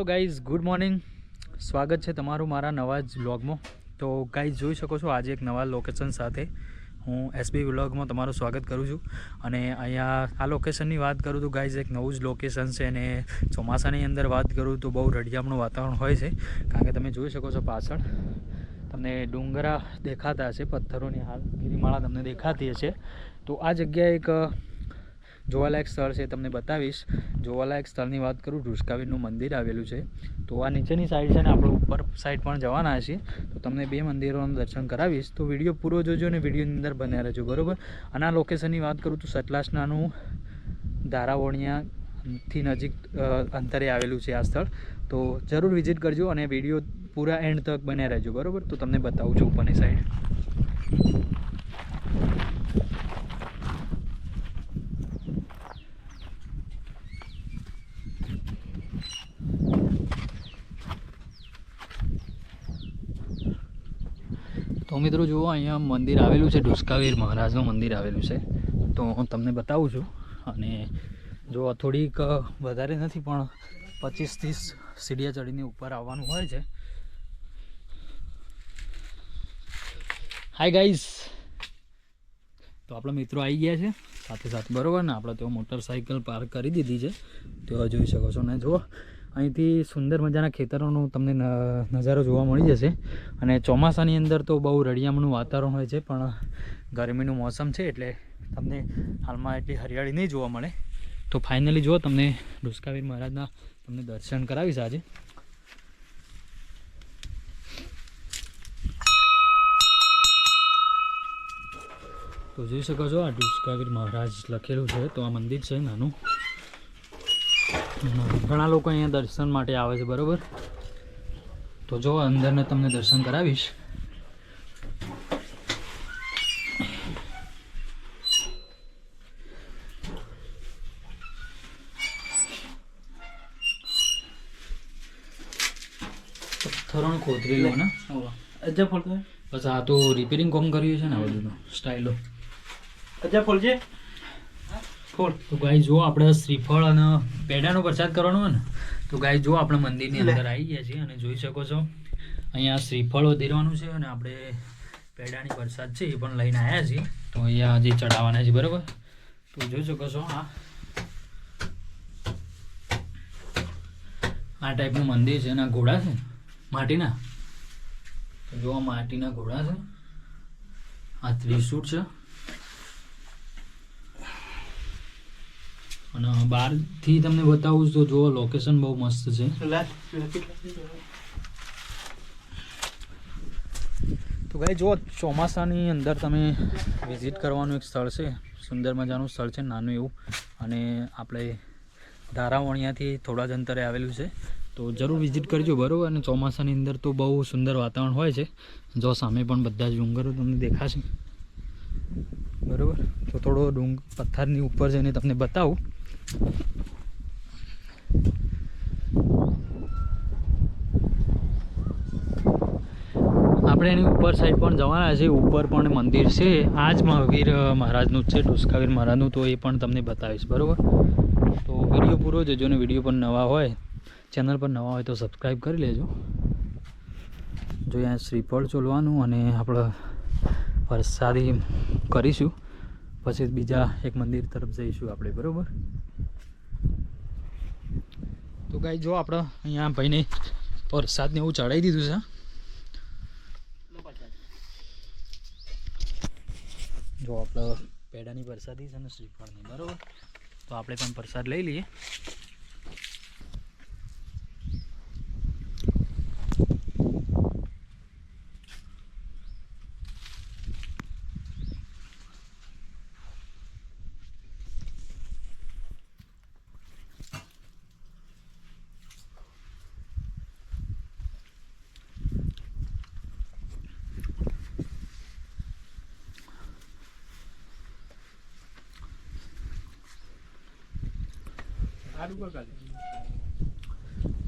Hello guys good morning સ્વાગત છે તમારું મારા નવા જ બ્લોગમાં તો ગાઈઝ જોઈ શકો છો, આજે એક નવા લોકેશન સાથે હું એસબી વ્લોગમાં તમારું સ્વાગત કરું છું. અને અહીંયા આ લોકેશનની વાત કરું તો ગાઈઝ એક નવું જ લોકેશન છે અને ચોમાસાની અંદર વાત કરું તો બહુ રળિયામણું વાતાવરણ હોય છે. કારણ કે તમે જોઈ શકો છો પાછળ, તમને ડુંગરા દેખાતા હશે, પથ્થરોની હાલ, ગિરિમાળા તમને દેખાતી હશે. તો આ જગ્યાએ એક જોવાલાયક સ્થળ છે તમને બતાવીશ. જોવાલાયક સ્થળની વાત કરું ઢુસકાવીરનું મંદિર આવેલું છે. તો આ નીચેની સાઈડ છે ને, આપણે ઉપર સાઈડ પણ જવાના છીએ તો તમને બે મંદિરોનું દર્શન કરાવીશ. તો વીડિયો પૂરો જોજો અને વિડીયોની અંદર બન્યા રહેજો, બરાબર? અને આ લોકેશનની વાત કરું તો સતલાસનાનું ધારાવણિયાથી નજીક અંતરે આવેલું છે આ સ્થળ. તો જરૂર વિઝિટ કરજો અને વીડિયો પૂરા એન્ડ તક બન્યા રહેજો, બરાબર? તો તમને બતાવું છું ઉપરની સાઈડ તો મિત્રો, જુઓ, અહીંયા મંદિર આવેલું છે ઢુસકાવીર મહારાજનું મંદિર આવેલું છે. તો હું તમને બતાવું છું. અને જો થોડીક વધારે નથી, પણ પચીસ ત્રીસ સીડિયા ચડીને ઉપર આવવાનું હોય છે. હાય ગાઈઝ તો આપણા મિત્રો આવી ગયા છે સાથે સાથે બરાબર ને? આપણે તો મોટરસાઇકલ પાર્ક કરી દીધી છે. તો જોઈ શકો છો ને, જુઓ. અહીંથી સુંદર મજાના ખેતરોનો તમને નજારો જોવા મળી જશે. અને ચોમાસાની અંદર તો બહુ રળિયામણું વાતાવરણ હોય છે, પણ ગરમીનું મોસમ છે એટલે તમને હાલમાં એટલી હરિયાળી નહીં જોવા મળે. તો ફાઇનલી જુઓ, તમને ડુસકાવીર મહારાજના તમને દર્શન કરાવીશ આજે. તો જોઈ શકો છો, આ ડુસકાવીર મહારાજ લખેલું છે, તો આ મંદિર છે નાનું. ઘણા લોકો અહીંયા દર્શન માટે આવે છે બરોબર? તો જો અંદરને તમને દર્શન કરાવીશ. પથ્થરોનું લો ને? અજા ફોલતો બસ આ તો રિપેરિંગ કોમ કર્યું છે ને આ બધું સ્ટાઇલો અજા ફોલજે? ફોલ તો ગાય જો આપણે શ્રીફળ અને પેડાનો પ્રસાદ કરવાનો હોય ને તો ગાય જો આપણે મંદિરની અંદર આવી ગયા છીએ અને જોઈ શકો છો અહીંયા શ્રીફળ વધેરવાનું છે અને આપણે પેડાની પ્રસાદ છે એ પણ લઈને આવ્યા છીએ. તો અહીંયા હજી ચડાવવાના છે બરાબર? તો જોઈ શકો છો આ આ ટાઈપનું મંદિર છે અને ઘોડા છે માટીના. જો માટીના ઘોડા છે. આ ત્રિસૂટ છે. અને બહારથી તમને બતાવું તો જુઓ લોકેશન બહુ મસ્ત છે. તો ભાઈ જો ચોમાસાની અંદર તમે વિઝિટ કરવાનું એક સ્થળ છે. સુંદર મજાનું સ્થળ છે, નાનું એવું. અને આપણે ધારાવણિયાથી થોડા જ અંતરે આવેલું છે. તો જરૂર વિઝિટ કરજો, બરાબર? અને ચોમાસાની અંદર તો બહુ સુંદર વાતાવરણ હોય છે. જો સામે પણ બધા જ ડુંગરો તમને દેખાશે. બરાબર? તો થોડો ડુંગ પથ્થરની ઉપર જઈને તમને બતાવું. આપણે એની ઉપર સાઈડ પણ જવાના છે, ઉપર પણ મંદિર છે. આ જ મહાવીર મહારાજનું જ છે ઢુસકાવીર મહારાજનું, તો એ પણ તમને બતાવીશ, બરાબર? તો વીડિયો પૂરો જોજો ને, વીડિયો પર નવા હોય, ચેનલ પર નવા હોય તો સબસ્ક્રાઈબ કરી લેજો. જો અહીંયા શ્રીફળ ચોલવાનું અને આપણે વરસાદી કરીશું. પછી બીજા એક મંદિર તરફ જઈશું આપણે, બરાબર? તો ગાઈ જો આપણે અહીંયા ભાઈને વરસાદને એવું ચડાવી દીધું છે. જો આપણે પેડાની વરસાદી છે ને શ્રીફળની, બરાબર? તો આપણે પણ પ્રસાદ લઈ લઈએ.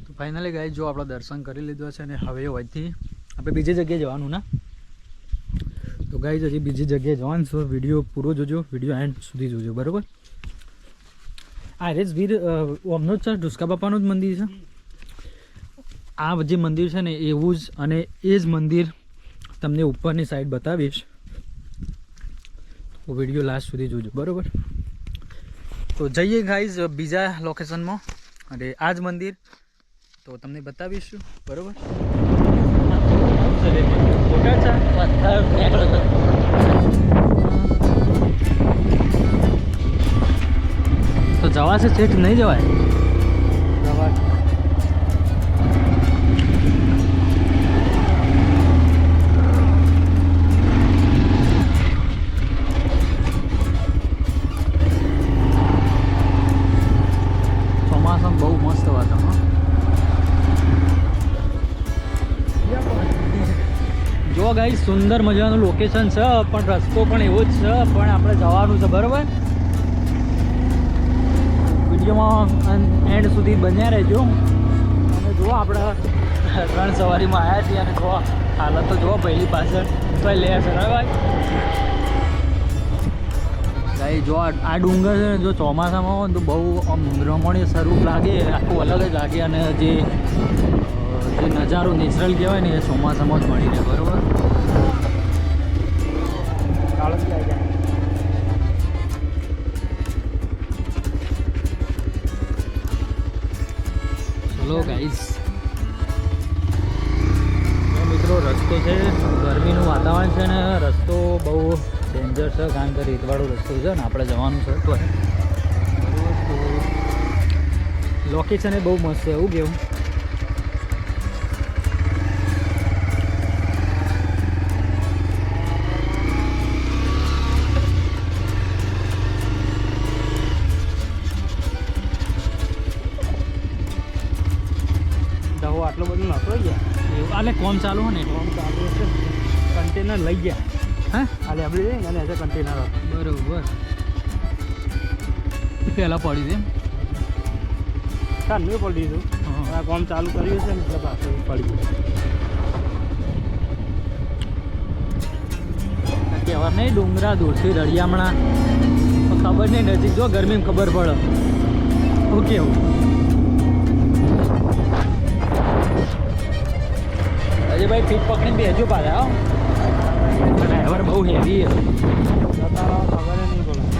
તો ફાઇનલી ગાઈ જો આપણે દર્શન કરી લીધો છે અને હવે હોયથી આપણે બીજી જગ્યાએ જવાનું, ના? તો ગાઈ હજી બીજી જગ્યાએ જવાનું છો. વીડિયો પૂરો જોજો, વીડિયો એન્ડ સુધી જોજો, બરાબર? આ રેસ વીર ઓમનો જ છે, ઢુસકા બાપાનું જ મંદિર છે. આ જે મંદિર છે ને, એવું જ અને એ જ મંદિર તમને ઉપરની સાઈડ બતાવીશ. વીડિયો લાસ્ટ સુધી જોજો, બરાબર? તો જઈએ ગાઈઝ બીજા લોકેશનમાં અને આ જ મંદિર. તો તમને બતાવીશું, બરાબર? તો જવાશે છેઠ નહીં જવાય? ચોમાસામાં ગાઈ સુંદર મજાનું લોકેશન છે. પણ રસ્તો પણ એવો જ છે, પણ આપણે જવાનું છે, બરાબર? વિડીયોમાં એન્ડ સુધી બન્યા રહેજો. અને જુઓ આપણે ત્રણ સવારીમાં આવ્યા છીએ અને જુઓ હાલત તો જુઓ પહેલી પાછળ. તો લે છે, બરાબર? ભાઈ જો આ ડુંગર છે જો ચોમાસામાં હોય તો બહુ આમ રમણીય સ્વરૂપ લાગે, આખું અલગ જ લાગે. અને જે નજારો નેચરલ કહેવાય ને એ ચોમાસામાં જ મળી રહે બરાબર ચલો ગાઈસ મિત્રો, રસ્તો છે, ગરમીનું વાતાવરણ છે ને, રસ્તો બહુ ડેન્જર છે, કારણ કે રીતવાળો રસ્તો છે ને, આપણે જવાનું છે તો. લોકેશન એ બહુ મસ્ત છે, એવું કેવું? કોમ ચાલુ ને કોમ ચાલુ છે. કન્ટેનર લઈ ગયા. હા? આલે આપણે જઈએ ને અને એસે કન્ટેનર બરોબર. પહેલાં પડી દે કાન પડી દીધું. આ કોમ ચાલુ કર્યું છે ને એટલે પાછું પડી ગયું. કહેવાય નહીં ડુંગરા દૂરથી રળિયામણા. ખબર નહીં નજીક જો ગરમીમાં ખબર પડે. શું કેવું ભાઈ ફીટ પકડીને બેજો પાછા હો. ડ્રાઈવર બહુ હેવી ખબર નહીં પડે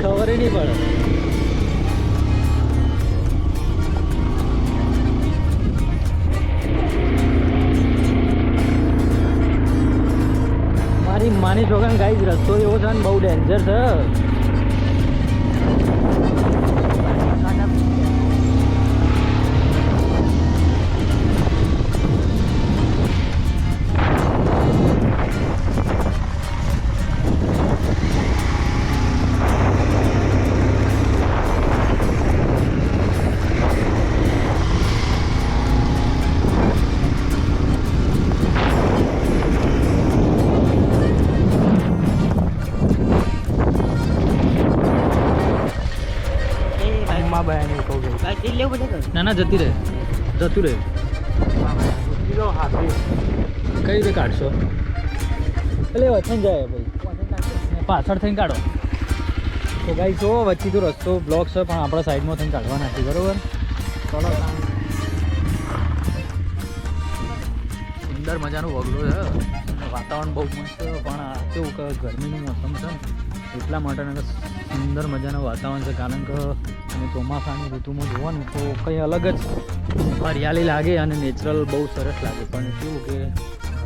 ખબર નહીં પડે. મારી માની છોકરાને ગાઈ રસ્તો એવો છે ને બહુ ડેન્જર છે. ના જતી રહે. જતું રહે. કઈ રીતે કાઢશો? એટલે વચન જાય ભાઈ. પાછળ થઈને કાઢો. તો ભાઈ જો વચ્ચે તો રસ્તો બ્લોક છે પણ આપણા સાઈડમાં થઈને કાઢવા નથી બરોબર? ચલો. સુંદર મજાનું વગલો છે વાતાવરણ બહુ મસ્ત છે પણ આ કેવું કે ગરમીનું મોસમ છે એટલા માટેના સુંદર મજાનું વાતાવરણ છે કારણ કે તમે ચોમાસાની ઋતુમાં જુઓ ને તો કંઈ અલગ જ હરિયાળી લાગે અને નેચરલ બહુ સરસ લાગે. પણ કેવું કે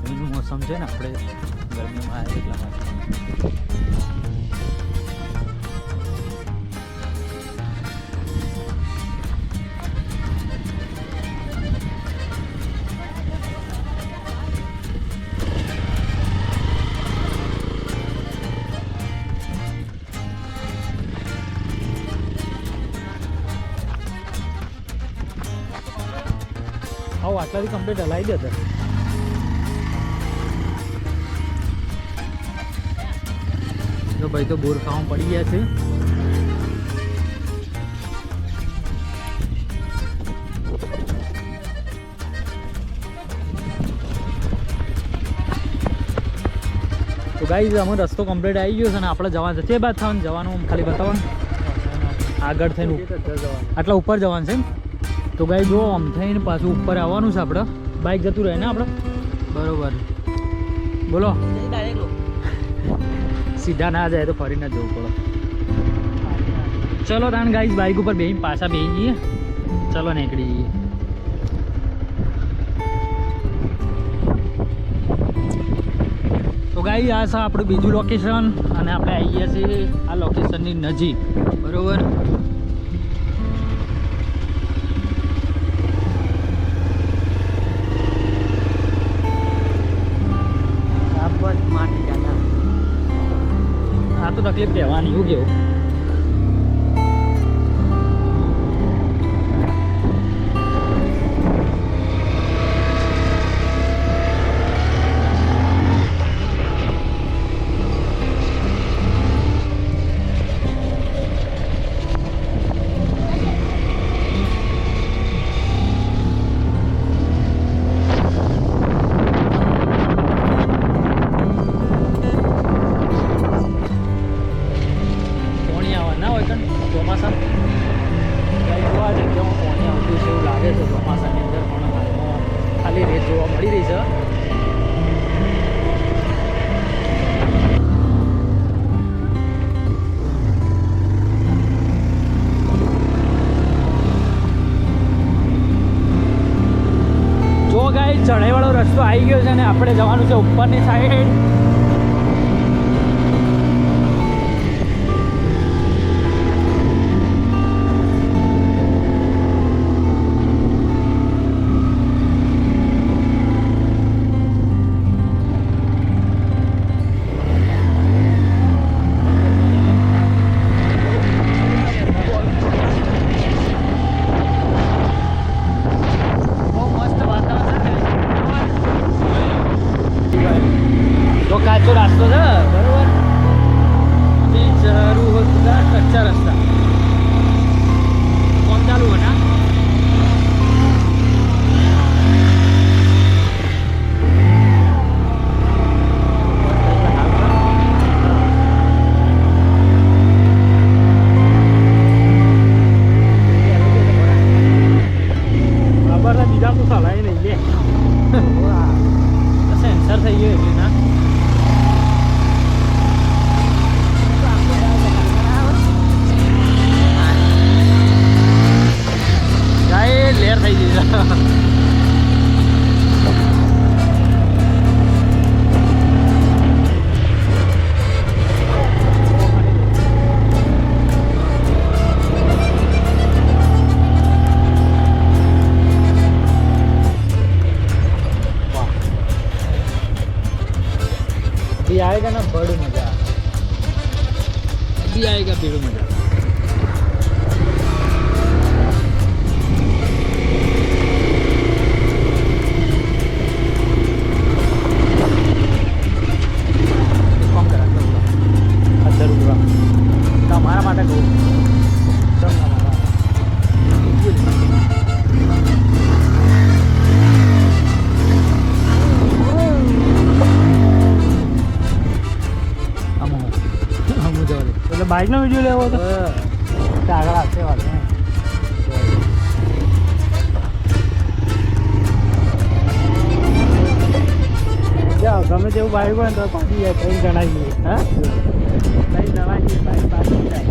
ગરમીનું મોસમ છે ને, આપણે ગરમીમાં એટલા માટે. આટલાથી કમ્પ્લીટ હલાવી દે તો. ભાઈ તો બોર ખાવામાં પડી ગયા છે. તો ગાઈઝ અમે રસ્તો કમ્પ્લીટ આવી ગયો છે અને આપણે જવાનું છે. બાદ થવાનું જવાનું ખાલી બતાવવાનું. આગળ થઈને આટલા ઉપર જવાનું છે એમ? તો ગાઈ જો, આમ થઈને પાછું ઉપર આવવાનું છે આપણે બાઇક જતું રહે ને આપણે બરોબર. બોલો. સીધા ના જાય તો ફરીને જવું પડે. ચલો તાણ ગાઈઝ બાઇક ઉપર બેહીને પાછા બેસી જઈએ. ચલો નીકળી જઈએ. તો ગાઈ આ છે આપણું બીજું લોકેશન અને આપણે આવીએ છીએ આ લોકેશનની નજીક. બરોબર? તો કહેવાની એવું કેવું આવી ગયો છે અને આપણે જવાનું છે ઉપરની સાઈડ દે એટલે બાઇકનો વીડિયો લેવો હતો તો આગળ આપશે વાત જાઓ ગમે તેવું બાઇક હોય ને તો પાછી જાય ત્રણ જણા જઈએ હા ત્રણ જણા જઈએ બાઇક પાછી જાય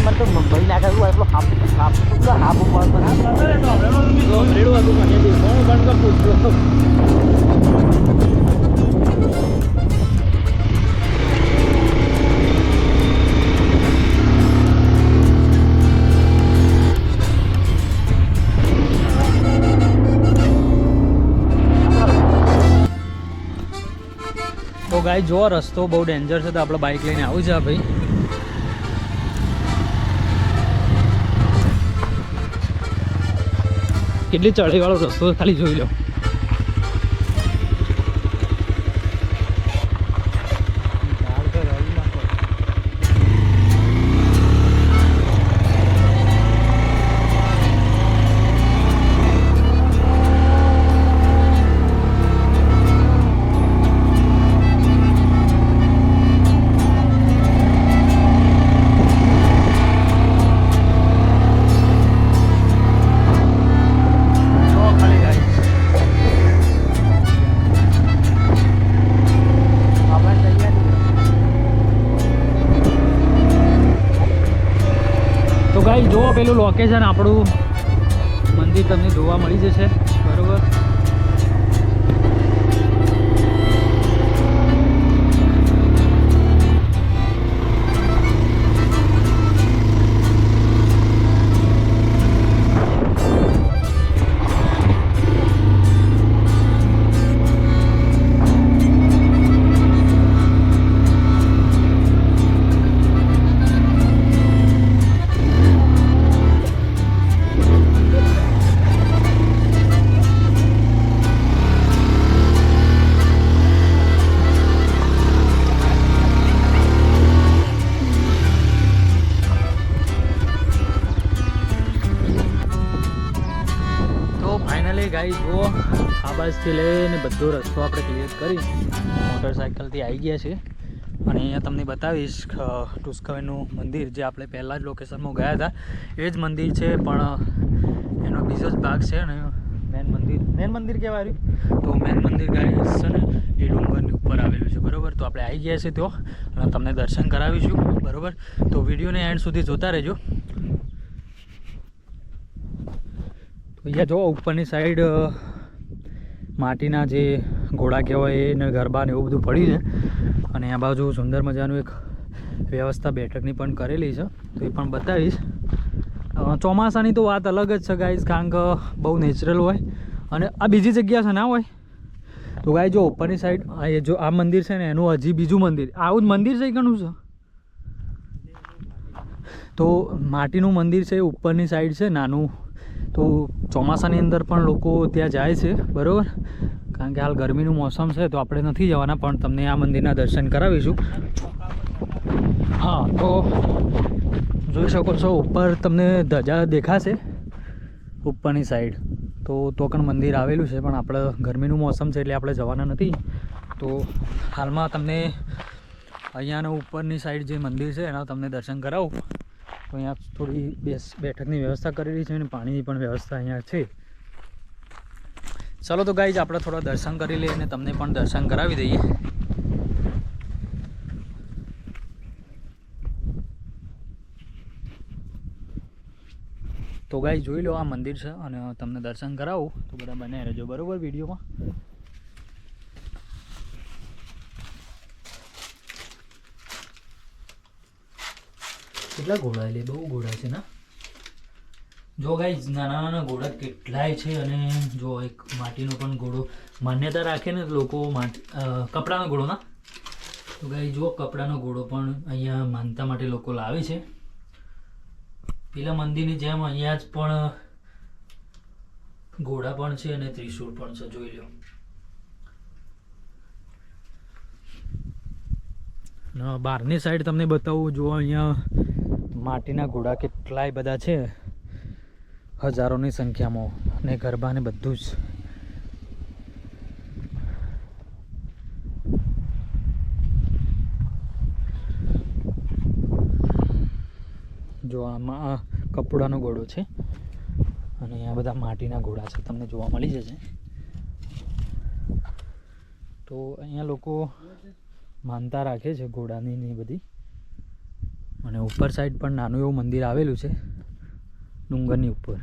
મને તો મુંબઈ નાખ્યું એટલો હાફ હાફ હાફ ઉપર રેડું હતું મને બી હું ગાય જો રસ્તો બહુ ડેન્જર છે તો આપણે બાઇક લઈને આવું છે ભાઈ. કેટલી ચઢાઈ વાળો રસ્તો ખાલી જોઈ લો. પેલું લોકેશન આપણું. મંદિર તમને જોવા મળી જશે. આ લઈને બધો રસ્તો આપણે ક્લિયર કરી મોટરસાઇકલથી આવી ગયા છે અને અહીંયા તમને બતાવીશ ટુસ્કવેનું મંદિર જે આપણે પહેલાં જ લોકેશનમાં ગયા હતા. એ જ મંદિર છે, પણ, એનો બીજો જ ભાગ છે ને મેન મંદિર મેન મંદિર કહેવાય તો મેન મંદિર ગાય છે ને, એ ડુંગરની ઉપર આવેલું છે, બરાબર? તો આપણે આવી ગયા છે તો અને તમને દર્શન કરાવીશું, બરાબર? તો વિડીયોને એન્ડ સુધી જોતા રહેજો. અહીંયા જો ઉપરની સાઈડ માટીના જે ઘોડા કહેવાય એને ગરબા ને એવું બધું પડ્યું છે. અને આ બાજુ સુંદર મજાનું એક વ્યવસ્થા બેઠકની પણ કરેલી છે. તો એ પણ બતાવીશ. ચોમાસાની તો વાત અલગ જ છે ગાઈઝ કારણ કે બહુ નેચરલ હોય. અને આ બીજી જગ્યા છે ના હોય. તો ગાય જો ઉપરની સાઈડ એ જો, આ મંદિર છે ને, એનું હજી બીજું મંદિર. આવું જ મંદિર છે ઘણું છે? તો માટીનું મંદિર છે, ઉપરની સાઈડ છે, નાનું તો ચોમાસાની અંદર પણ લોકો ત્યાં જાય છે, બરાબર? કારણ કે હાલ ગરમીનું મોસમ છે, તો આપણે નથી જવાના, પણ તમને આ મંદિરના દર્શન કરાવીશું. હા, તો જોઈ શકો છો, ઉપર તમને ધજા દેખાશે, ઉપરની સાઈડ તો તો પણ મંદિર આવેલું છે, પણ આપણે ગરમીનું મોસમ છે, એટલે આપણે જવાના નથી. તો હાલમાં તમને અહીંયાનો ઉપરની સાઈડ જે મંદિર છે, એના તમને દર્શન કરાવું. તો અહીંયા થોડી બેસ, બેઠકની વ્યવસ્થા કરેલી છે અને પાણીની પણ વ્યવસ્થા અહીંયા છે. ચલો તો ગાઈજ આપણે થોડા દર્શન કરી લઈએ અને તમને પણ દર્શન કરાવી દઈએ. તો ગાઈ જોઈ લો આ મંદિર છે અને તમને દર્શન કરાવું. તો બધા બને રહેજો બરોબર વિડીયોમાં. કેટલા ઘોડા એટલે બહુ ઘોડા છે ના? જો ગાઈ નાના નાના ઘોડા કેટલાય છે અને જો એક માટીનો પણ ઘોડો માન્યતા રાખે ને લોકો કપડાનો ઘોડો ના? તો ગાઈ જો કપડાનો ઘોડો પણ અહીંયા માનતા માટે લોકો લાવે છે. પેલા મંદિરની જેમ અહીંયા જ પણ ઘોડા પણ છે અને ત્રિશૂળ પણ છે, જોઈ લો બહારની સાઈડ તમને બતાવું, જો અહીંયા માટીના ઘોડા કેટલાય બધા છે. હજારોની સંખ્યામાં. ને ગરબા ને બધું જ. જો આમાં આ કપડાનો ઘોડો છે. અને આ બધા માટીના ઘોડા છે. તમને જોવા મળી જશે. તો અહીંયા લોકો માનતા રાખે છે ઘોડાની ને બધી. અને ઉપર સાઈડ પણ નાનું એવું મંદિર આવેલું છે, ડુંગરની ઉપર.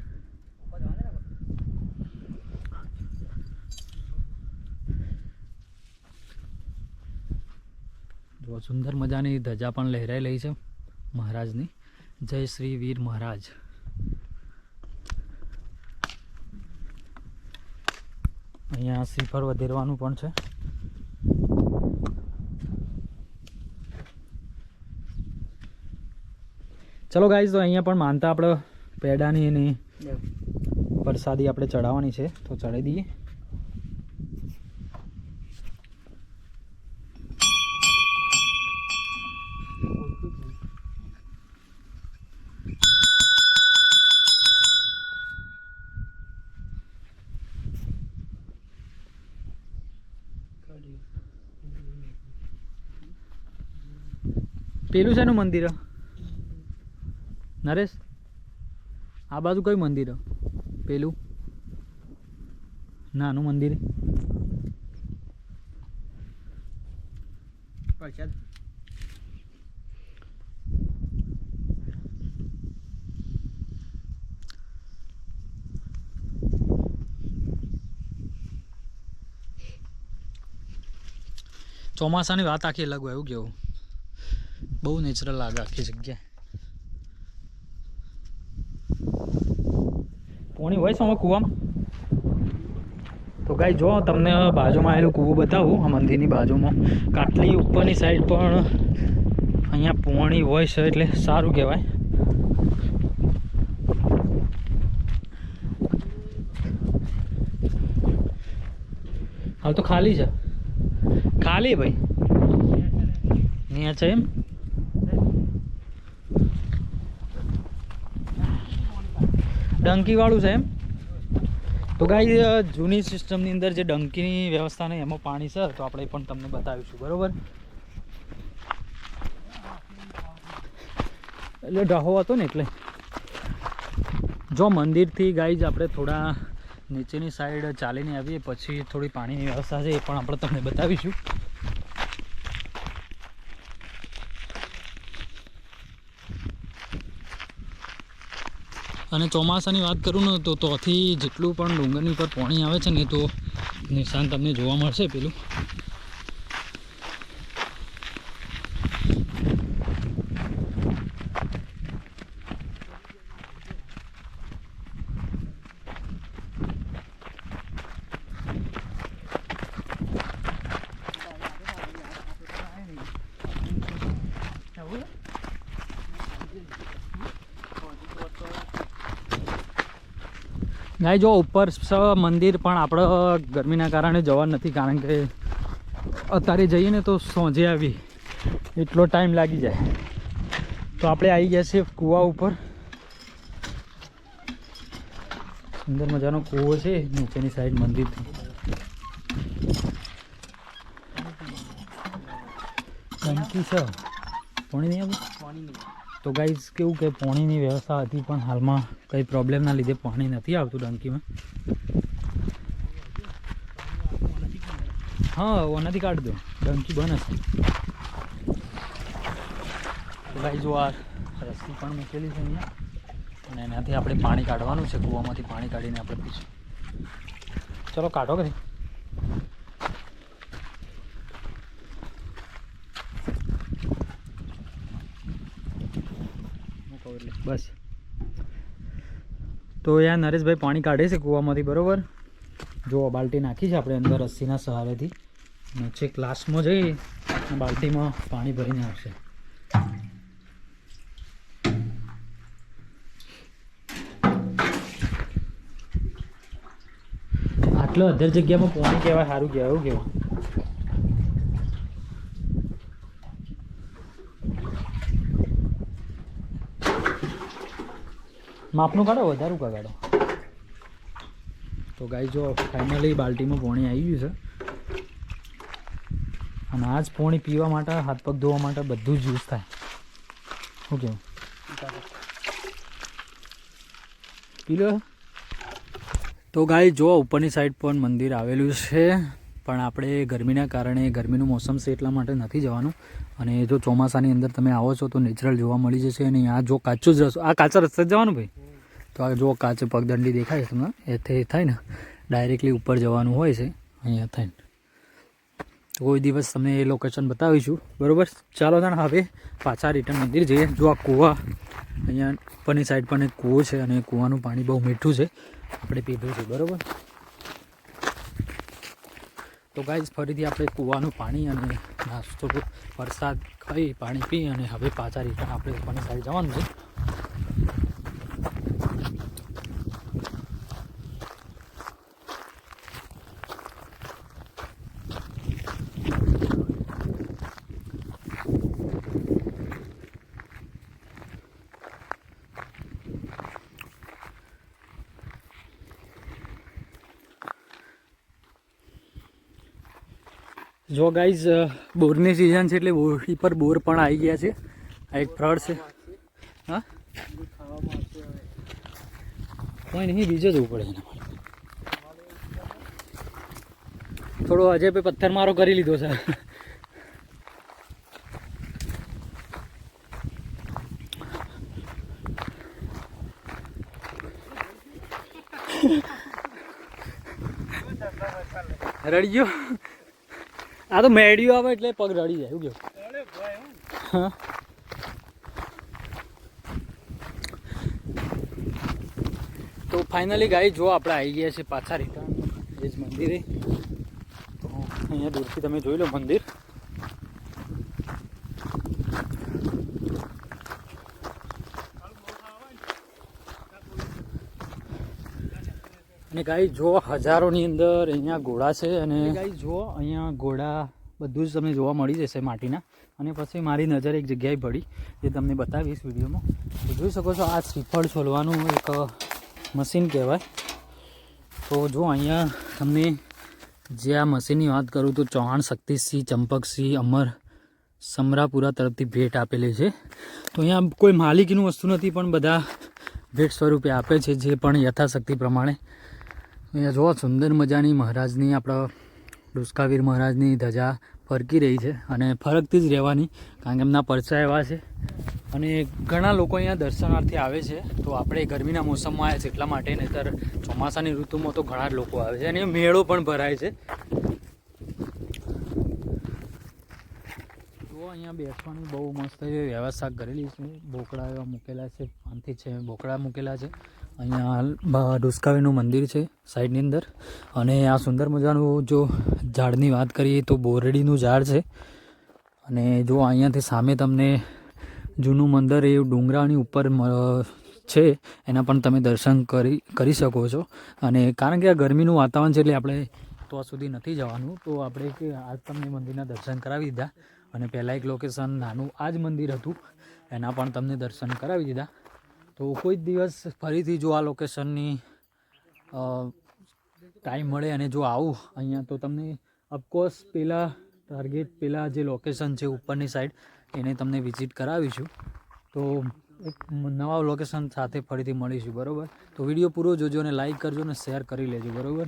જો સુંદર મજાની ધજા પણ લહેરાઈ રહી છે મહારાજની. જય શ્રી વીર મહારાજ. અહીંયા શ્રીફળ વધેરવાનું પણ છે. ચલો ગાઈઝ તો અહીંયા પણ માનતા આપણે પેડાની એની પ્રસાદી આપણે ચડાવવાની છે તો ચડાવી દઈએ પેલું શેનું મંદિર? નરેશ આ બાજુ કયું મંદિર પેલું? નાનું મંદિર. ચોમાસાની વાત આખી અલગ હોય એવું કેવું? બહુ નેચરલ લાગે આખી જગ્યા પોણી હોય છે કૂવામાં? તો ગાઈ જો તમને બાજુમાં આવેલું કૂવું બતાવું, આ મંદિરની બાજુમાં. કાટલી ઉપરની સાઈડ પણ અહીંયા પોણી હોય છે એટલે સારું કહેવાય. હાલ તો ખાલી છે. ખાલી ભાઈ? અહીંયા છે એમ? ડંકી વાળું છે એમ. તો ગાઈ જૂની સિસ્ટમની અંદર જે ડંકીની વ્યવસ્થા નહીં એમાં પાણી છે, તો આપણે પણ તમને બતાવીશું, બરાબર? એટલે ડહો હતો ને એટલે. જો મંદિરથી ગાઈ જ આપણે થોડા નીચેની સાઈડ ચાલીને આવીએ, પછી થોડી પાણીની વ્યવસ્થા છે એ પણ આપણે તમને બતાવીશું. અને ચોમાસાની વાત કરું ને તો તોથી જેટલું પણ ડુંગરની ઉપર પાણી આવે છે ને તો નિશાન તમને જોવા મળશે પેલું. ગાય, જો ઉપર મંદિર પણ આપણે ગરમીના કારણે જવા નથી, કારણ કે અત્યારે જઈએ ને તો સોંજે આવી. એટલો ટાઈમ લાગી જાય. તો આપણે આવી ગયા છીએ કૂવા ઉપર. સુંદર મજાનો કૂવો છે, નીચેની સાઈડ મંદિર ટંકી છે પાણી નહીં આવ્યું તો ગાઈઝ કેવું કે પાણીની વ્યવસ્થા હતી, પણ હાલમાં કંઈ પ્રોબ્લેમના લીધે પાણી નથી આવતું ડંકીમાં. હા ઓનાથી કાઢ દો ડંકી બંધ છે. ગાઈઝ આ રસ્સી પણ મૂકેલી છે અહીંયા. અને એનાથી આપણે પાણી કાઢવાનું છે, કૂવામાંથી પાણી કાઢીને આપણે પીશું. ચલો, કાઢો બસ. તો યાર નરેશભાઈ પાણી કાઢે છે કૂવામાંથી, બરોબર? જો બાલ્ટી નાખી છે આપણે અંદર રસ્સીના સહારેથી. નીચે ક્લાસમાં જઈ બાલ્ટીમાં પાણી ભરીને આવશે. આટલો અધર જગ્યામાં પાણી કહેવાય, સારું કહેવાય, એવું કહેવાય. માપનું કાઢો, વધારું કાઢો. તો ગાય જો ફાઇનલી બાલ્ટીમાં પોણી આવી ગયું છે. અને આ જ પોણી પીવા માટે, હાથ પગ ધોવા માટે બધું જ યુઝ થાય. શું કેવું? પી લો. તો ગાય જો ઉપરની સાઈડ પણ મંદિર આવેલું છે, પણ આપણે ગરમીના કારણે ગરમીનું મોસમ છે એટલા માટે નથી જવાનું. અને જો ચોમાસાની અંદર તમે આવો છો તો નેચરલ જોવા મળી જશે અને આ જો કાચો જ રસ્તો આ કાચા રસ્તે જવાનું ભાઈ? તો આ જો કાચે પગદંડી દેખાય તમને? એથી થાય ને? ડાયરેક્ટલી ઉપર જવાનું હોય છે. અહીંયા તો કોઈ દિવસ તમને એ લોકેશન બતાવીશું. બરોબર? ચાલો તાણ હવે પાછા રિટર્ન મંદિર જઈએ. જો આ કૂવા અહીંયા ઉપરની સાઈડ પણ એક કૂવો છે અને કૂવાનું પાણી બહુ મીઠું છે. આપણે પીધું છે. બરોબર? તો ગાઈઝ, ફરીથી આપણે કૂવાનું પાણી અને નાસ્તો વરસાદ ખાઈ, પાણી પી અને હવે પાછા રિટર્ન આપણે ઉપરની સાઈડ જવાનું છે. જો ગાઈઝ બોરની સિઝન છે એટલે બોરી પર બોર પણ આવી ગયા છે. આ એક ફ્રડ છે. હા? કોઈ નહીં, બીજો જવું પડે એને થોડો અજય ભાઈ પથ્થર મારો કરી લીધો છે. રડી ગયો આ તો મેડિયું આવે એટલે પગ રડી જાય, એવું કેવું તો ફાઇનલી ગાઈ જો આપણે આવી ગયા છે પાછા રિટર્ન એ જ મંદિરે. તો અહીંયા દૂરથી તમે જોઈ લો મંદિર. અને ગાઈ જો હજારોની અંદર અહીંયા ઘોડા છે અને ગાઈ જો અહીંયા ઘોડા બધું જ તમને જોવા મળી જશે માટીના. અને પછી મારી નજર એક જગ્યાએ પડી, જે તમને બતાવીશ વિડીયોમાં. જોઈ શકો છો, આ શ્રીફળ છોલવાનું એક મશીન કહેવાય. તો જો અહીંયા તમને જે આ મશીનની વાત કરું તો ચૌહાણ શક્તિસિંહ, ચંપકસિંહ, અમર સમરાપુરા તરફથી ભેટ આપેલી છે. તો અહીંયા કોઈ માલિકીનું વસ્તુ નથી, પણ બધા ભેટ સ્વરૂપે આપે છે, જે પણ યથાશક્તિ પ્રમાણે. અહીંયા જોવો સુંદર મજાની મહારાજની આપણા ડુસ્કાવીર મહારાજની ધજા ફરકી રહી છે અને ફરકતી જ રહેવાની, કારણ કે એમના પરચા એવા છે. અને ઘણા લોકો અહીંયા દર્શનાર્થે આવે છે. તો આપણે ગરમીના મોસમમાં આવ્યા છે એટલા માટે, નહીતર ચોમાસાની ઋતુમાં તો ઘણા જ લોકો આવે છે. અને મેળો પણ ભરાય છે. તો અહીંયા બેસવાની બહુ મસ્ત વ્યવસ્થા કરેલી છે. બોકડા એવા મૂકેલા છે. પાંચથી છે, બોકડા મૂકેલા છે. અહીંયા ડુસ્કાવીનું મંદિર છે સાઈડની અંદર. અને આ સુંદર મજાનું જો ઝાડની વાત કરીએ તો બોરડીનું ઝાડ છે. અને જો અહીંયાથી સામે તમને જૂનું મંદિર, એ ડુંગરાની ઉપર છે, એના પણ તમે દર્શન કરી કરી શકો છો. અને કારણ કે આ ગરમીનું વાતાવરણ છે એટલે આપણે તો સુધી નથી જવાનું, તો આપણે આજ તમને મંદિરના દર્શન કરાવી દીધા. અને પહેલાં એક લોકેશન નાનું આ જ મંદિર હતું, એના પણ તમને દર્શન કરાવી દીધા. તો કોઈ દિવસ ફરીથી જો આ લોકેશનની ટાઈમ મળે અને જો આવું અહીંયા, તો તમને અફકોર્સ પહેલાં ટાર્ગેટ પહેલાં જે લોકેશન છે ઉપરની સાઈડ એને તમને વિઝિટ કરાવીશું. તો એક નવા લોકેશન સાથે ફરીથી મળીશું, બરાબર? તો વીડિયો પૂરો જોજો અને લાઈક કરજો અને શેર કરી લેજો, બરાબર?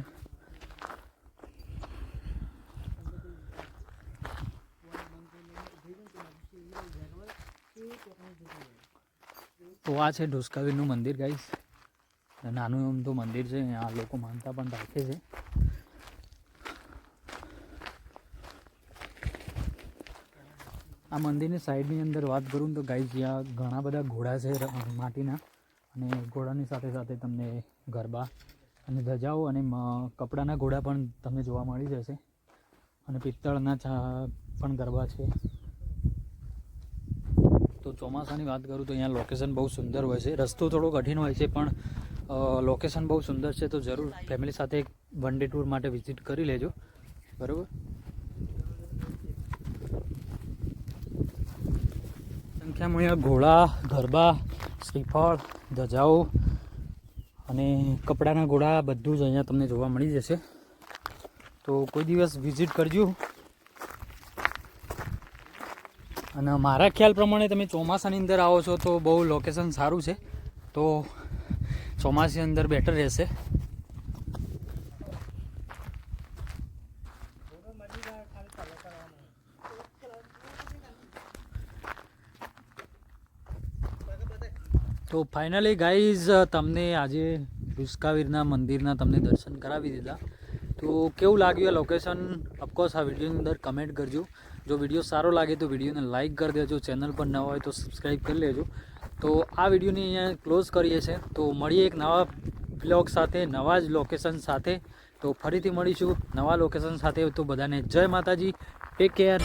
તો આ છે ઢોસકાવીરનું મંદિર ગાઈશ નાનું એમ તો મંદિર છે આ લોકો માનતા પણ રાખે છે. આ મંદિરની સાઈડની અંદર વાત કરું તો ગાઈસ જ્યાં ઘણા બધા ઘોડા છે માટીના. અને ઘોડાની સાથે સાથે તમને ગરબા અને ધજાઓ અને કપડાના ઘોડા પણ તમને જોવા મળી જશે. અને પિત્તળના પણ ગરબા છે. ચોમાસાની વાત કરું તો અહીંયા લોકેશન બહુ સુંદર હોય છે. રસ્તો થોડો કઠિન હોય છે, પણ લોકેશન બહુ સુંદર છે તો જરૂર ફેમિલી સાથે એક વન ડે ટૂર માટે વિઝિટ કરી લેજો. બરાબર? સંખ્યામાં અહીંયા ઘોડા, ગરબા, શ્રીફળ, ધજાઓ અને કપડાના ઘોડા બધું જ અહીંયા તમને જોવા મળી જશે. તો કોઈ દિવસ વિઝિટ કરજો. અને મારા ખ્યાલ પ્રમાણે તમે ચોમાસાની અંદર આવો છો તો બહુ લોકેશન સારું છે. તો ચોમાસી અંદર બેટર રહેશે. તો ફાઇનલી ગાઈઝ તમને આજે ડુસ્કાવીરના મંદિરના તમને દર્શન કરાવી દીધા. તો કેવું લાગ્યું આ લોકેશન અફકોર્સ આ વિડીયોની અંદર કમેન્ટ કરજો. જો વીડિયો સારો લાગે તો વિડીયોને લાઇક કરી દેજો, ચેનલ પર ન હોય તો સબસ્ક્રાઈબ કરી લેજો. તો આ વિડીયોને અહીંયા ક્લોઝ કરીએ છીએ. તો મળીએ એક નવા બ્લોગ સાથે, નવા જ લોકેશન સાથે. તો ફરીથી મળીશું નવા લોકેશન સાથે. તો બધાને જય માતાજી. Take care